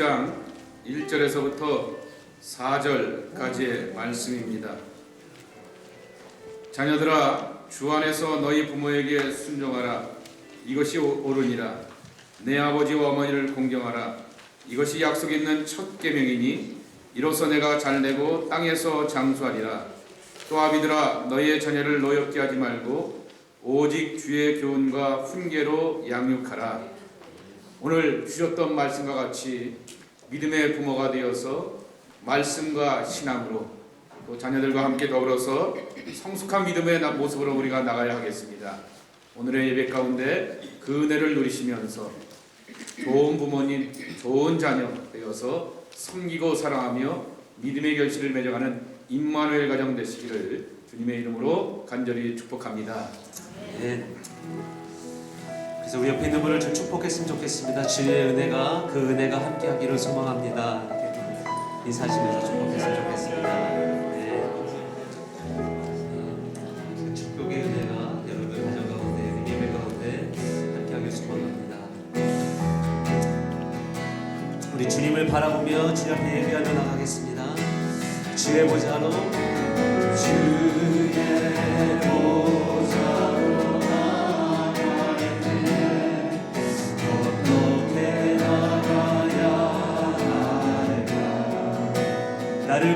6장 1절에서부터 4절까지의 말씀입니다. 자녀들아 주 안에서 너희 부모에게 순종하라. 이것이 오- 옳으니라. 내 아버지와 어머니를 공경하라. 이것이 약속 있는 첫 계명이니 이로써 내가 잘내고 땅에서 장수하리라. 또 아비들아 너희의 자녀를 노엽게 하지 말고 오직 주의 교훈과 훈계로 양육하라 오늘 주셨던 말씀과 같이 믿음의 부모가 되어서 말씀과 신앙으로 또 자녀들과 함께 더불어서 성숙한 믿음의 나- 모습으로 우리가 나가야 하겠습니다. 오늘의 예배 가운데 그 은혜를 누리시면서 좋은 부모님, 좋은 자녀 되어서 섬기고 사랑하며 믿음의 결실을 맺어가는 임마누엘 가정 되시기를 주님의 이름으로 간절히 축복합니다. 네. 그래서 우리 옆에 있는 분을 좀 축복했으면 좋겠습니다. 주의 은혜가 그 은혜가 함께하기를 소망합니다. 이렇게 좀 인사하시면서 축복했으면 좋겠습니다. 네. 우리 주님을 바라보며 주 앞에 예배하며 나가겠습니다. 주의 보좌로 주의 보좌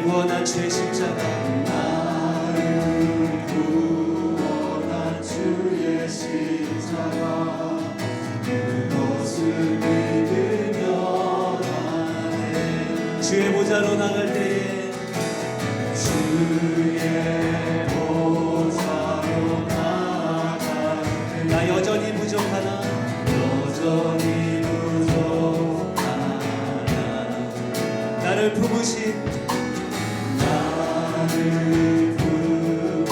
구원한 주의 십자가 나를 구원한 주의 십자가 그것을 믿으며 나네 주의 보좌로 나갈 때에 주의 보좌로 나갈 때. 나 여전히 부족하나? 여전히 부족하나? 나를 품으신 주의 그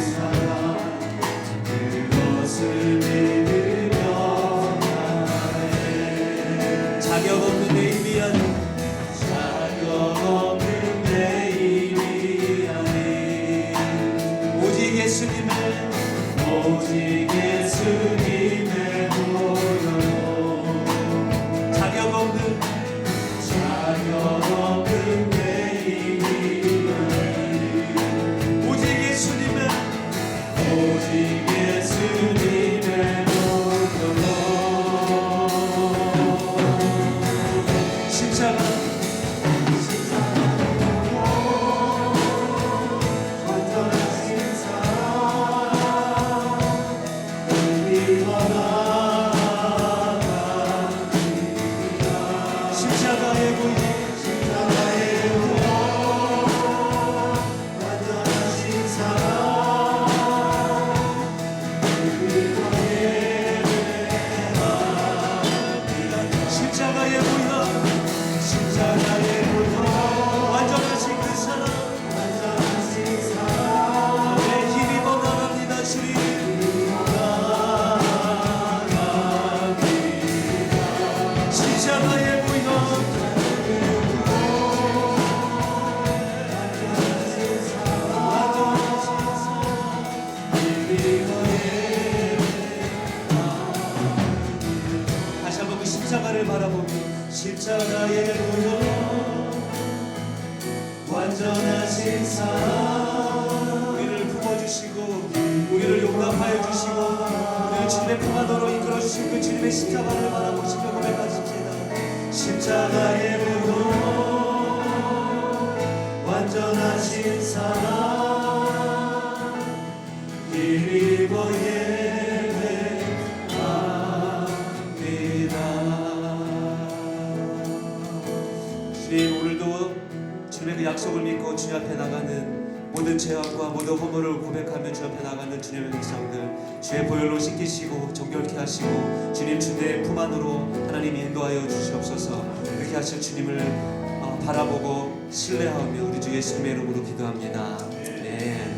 사랑 그것을 십 십자가의 보혈 완전하신 사랑. 우리를 품어주시고 우리를 용납하여 주시고 우리를 주님의 품 안으로 이끌어주신 그 주님의 십자가를 바라보시며 고백하십니다. 십자가의 약속을 믿고 주님 앞에 나가는 모든 죄악과 모든 허물을 고백하며 주 앞에 나가는 주님의 백성들 주의 보혈로 씻기시고 정결케 하시고 주님 주님의 품 안으로 하나님이 인도하여 주시옵소서 그렇게 하실 주님을 어, 바라보고 신뢰하며 우리 주 예수님의 이름으로 기도합니다.